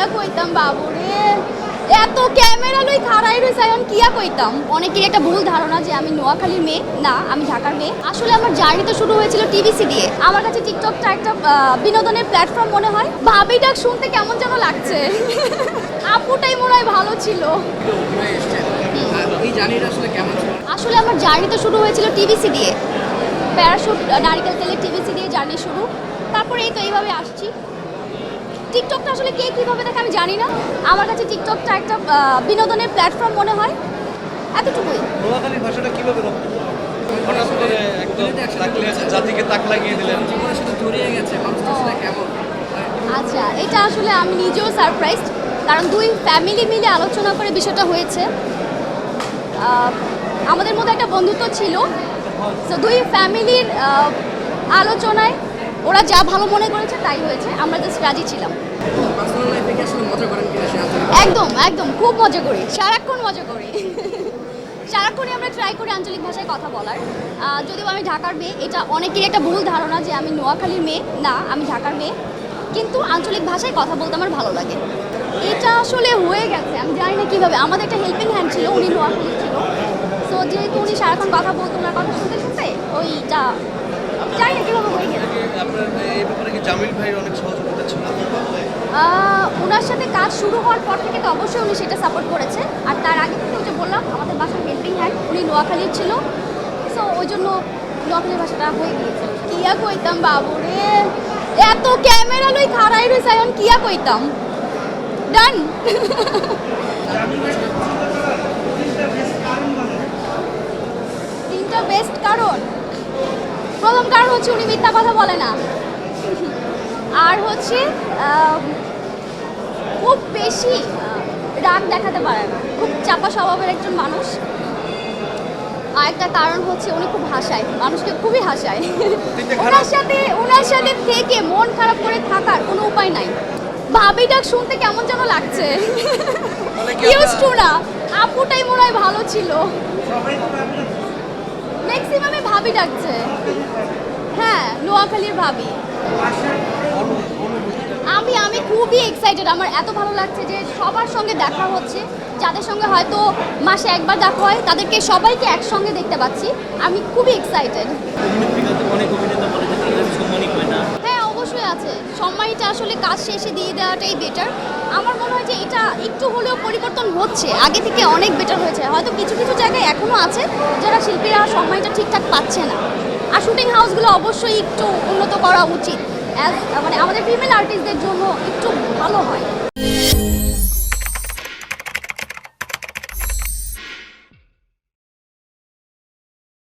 কিয়া কইতাম বাবুরে? এত ক্যামেরা লই খাড়াই রইছে এখন কিয়া কইতাম? অনেকের একটা ভুল ধারণা যে আমি নোয়াখালীর মেয়ে না আমি ঢাকার মেয়ে। আসলে আমার জার্নি তো শুরু হয়েছিল টিভিসি দিয়ে। আমার কাছে টিকটকটা একটা বিনোদনের প্ল্যাটফর্ম মনে হয়। ভাবি ডাক শুনতে কেমন যেন লাগছে। আপুটাই মনে হয় ভালো ছিল। আসলে ছিল? আসলে আমার জার্নি তো শুরু হয়েছিল টিভিসি দিয়ে। প্যারাশুট নারিকেল তেলের টিভিসি দিয়ে জার্নি শুরু। তারপরে এই তো এইভাবে আসছি। টিকটকটা আসলে কে কীভাবে দেখে আমি জানি না। আমার কাছে টিকটকটা একটা বিনোদনের প্ল্যাটফর্ম মনে হয়। এতটুকুই। নোয়াখালী ভাষাটা কীভাবে রপ্ত হঠাৎ করে একদম তাক- জাতিকে তাক লাগিয়ে দিলেন। জীবনের সাথে জড়িয়ে গেছে মানুষটা কেমন? আচ্ছা এটা আসলে আমি নিজেও সারপ্রাইজড কারণ দুই ফ্যামিলি মিলে আলোচনা করে বিষয়টা হয়েছে। আমাদের মধ্যে একটা বন্ধুত্ব ছিল। তো দুই ফ্যামিলির আলোচনায় ওরা যা ভালো মনে করেছে তাই হয়েছে আমরা জাস্ট রাজি ছিলাম। একদম একদম খুব মজা করি সারাক্ষণ মজা করি। সারাক্ষণই আমরা ট্রাই করি আঞ্চলিক ভাষায় কথা বলার। যদিও আমি ঢাকার মেয়ে এটা অনেকেরই একটা ভুল ধারণা যে আমি নোয়াখালীর মেয়ে না আমি ঢাকার মেয়ে। কিন্তু আঞ্চলিক ভাষায় কথা বলতে আমার ভালো লাগে। এটা আসলে হয়ে গেছে আমি জানি না কীভাবে। আমাদের একটা হেল্পিং হ্যান্ড ছিল উনি নোয়াখালী ছিল। সো যেহেতু উনি সারাক্ষণ কথা বলতো ওনার কথা শুনতে শুনতে ওইটা জানি না কীভাবে হয়ে গেছে আপনার এই ব্যাপারে কি জামিল ভাইয়ের অনেক সহযোগিতা ছিল? ওনার সাথে কাজ শুরু হওয়ার পর থেকে তো অবশ্যই উনি সেটা সাপোর্ট করেছে আর তার আগে থেকে ওই যে বললাম আমাদের বাসার হেল্পিং হ্যান্ড উনি নোয়াখালীর ছিল। সো ওই জন্য নোয়াখালীর ভাষাটা হয়ে গিয়েছে। কিয়া কইতাম বাবুরে এত ক্যামেরা লই খাড়াই রইছে এখন কিয়া কইতাম? ডান তিনটা বেস্ট কারণ। প্রথম কারণ হচ্ছে উনি মিথ্যা কথা বলে না। আর হচ্ছে খুব বেশি রাগ দেখাতে পারে না। খুব চাপা স্বভাবের একজন মানুষ। আর একটা কারণ হচ্ছে উনি খুব হাসায়। মানুষকে খুবই হাসায়। ওনার সাথে ওনার সাথে থেকে মন খারাপ করে থাকার কোনো উপায় নাই। ভাবি ডাক শুনতে কেমন যেন লাগছে। মানে ইউজ টু না। আপুটাই মনে হয় ভালো ছিল। ম্যাক্সিমামে ভাবি ডাকছে। হ্যাঁ নোয়াখালীর ভাবি। আমি আমি খুবই এক্সাইটেড আমার এত ভালো লাগছে যে সবার সঙ্গে দেখা হচ্ছে। যাদের সঙ্গে হয়তো মাসে একবার দেখা হয় তাদেরকে সবাইকে একসঙ্গে দেখতে পাচ্ছি। আমি খুবই এক্সাইটেড হ্যাঁ অবশ্যই আছে। সম্মানিটা আসলে কাজ শেষে দিয়ে দেওয়াটাই বেটার আমার মনে হয় যে এটা একটু হলেও পরিবর্তন হচ্ছে। আগে থেকে অনেক বেটার হয়েছে। হয়তো কিছু কিছু জায়গায় এখনও আছে যারা শিল্পীরা সম্মানটা ঠিকঠাক পাচ্ছে না। আর শুটিং হাউসগুলো অবশ্যই একটু উন্নত করা উচিত। মানে আমাদের ফিমেল আর্টিস্টদের জন্য একটু ভালো হয়।